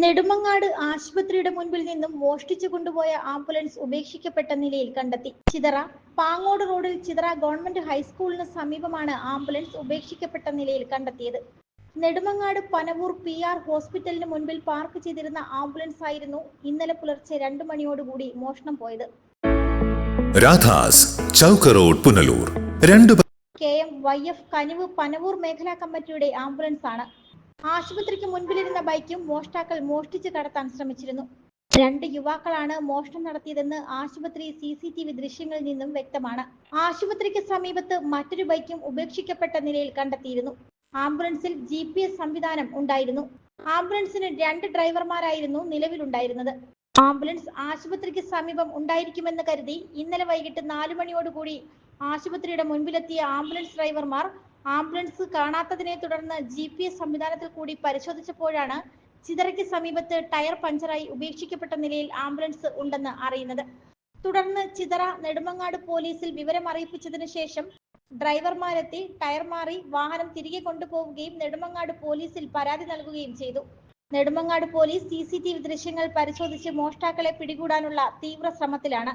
നെടുമങ്ങാട് ആശുപത്രിയുടെ മുൻപിൽ നിന്നും മോഷ്ടിച്ചു കൊണ്ടുപോയ ആംബുലൻസ് ഉപേക്ഷിക്കപ്പെട്ട നിലയിൽ കണ്ടെത്തി. ചിതറ പാങ്ങോട് റോഡിൽ ചിതറ ഗവൺമെന്റ് ഹൈസ്കൂളിന് സമീപമാണ് ആംബുലൻസ് ഉപേക്ഷിക്കപ്പെട്ട നിലയിൽ കണ്ടെത്തിയത്. നെടുമങ്ങാട് പനവൂർ പി ആർ ഹോസ്പിറ്റലിന് മുൻപിൽ പാർക്ക് ചെയ്തിരുന്ന ആംബുലൻസ് ആയിരുന്നു ഇന്നലെ പുലർച്ചെ രണ്ടു മണിയോടുകൂടി മോഷണം പോയത്. രാധാസ് ചൗക്ക് റോഡ് പുനലൂർ. രണ്ട് കെ എം വൈ എഫ് കനിവ് പനവൂർ മേഖലാ കമ്മിറ്റിയുടെ ആംബുലൻസ് ആണ് ആശുപത്രിക്ക് മുൻപിലിരുന്ന ബൈക്കും മോഷ്ടാക്കൾ മോഷ്ടിച്ചു കടത്താൻ ശ്രമിച്ചിരുന്നു. രണ്ട് യുവാക്കളാണ് മോഷണം നടത്തിയതെന്ന് ആശുപത്രി സി സി ടി വി ദൃശ്യങ്ങളിൽ നിന്നും വ്യക്തമാണ്. ആശുപത്രിക്ക് സമീപത്ത് മറ്റൊരു ബൈക്കും ഉപേക്ഷിക്കപ്പെട്ട നിലയിൽ കണ്ടെത്തിയിരുന്നു. ആംബുലൻസിൽ ജി പി എസ് സംവിധാനം ഉണ്ടായിരുന്നു. ആംബുലൻസിന് രണ്ട് ഡ്രൈവർമാരായിരുന്നു നിലവിലുണ്ടായിരുന്നത്. ആംബുലൻസ് ആശുപത്രിക്ക് സമീപം ഉണ്ടായിരിക്കുമെന്ന് കരുതി ഇന്നലെ വൈകിട്ട് നാലു മണിയോടുകൂടി ആശുപത്രിയുടെ മുൻപിലെത്തിയ ആംബുലൻസ് ഡ്രൈവർമാർ ആംബുലൻസ് കാണാത്തതിനെ തുടർന്ന് ജി പി എസ് സംവിധാനത്തിൽ കൂടി പരിശോധിച്ചപ്പോഴാണ് ചിതറയ്ക്ക് സമീപത്ത് ടയർ പഞ്ചറായി ഉപേക്ഷിക്കപ്പെട്ട നിലയിൽ ആംബുലൻസ് ഉണ്ടെന്ന് അറിയുന്നത്. തുടർന്ന് ചിതറ നെടുമങ്ങാട് പോലീസിൽ വിവരം അറിയിപ്പിച്ചതിന് ശേഷം ഡ്രൈവർമാരെത്തി ടയർ മാറി വാഹനം തിരികെ കൊണ്ടുപോവുകയും നെടുമങ്ങാട് പോലീസിൽ പരാതി നൽകുകയും ചെയ്തു. നെടുമങ്ങാട് പോലീസ് സി ദൃശ്യങ്ങൾ പരിശോധിച്ച് മോഷ്ടാക്കളെ പിടികൂടാനുള്ള തീവ്ര ശ്രമത്തിലാണ്.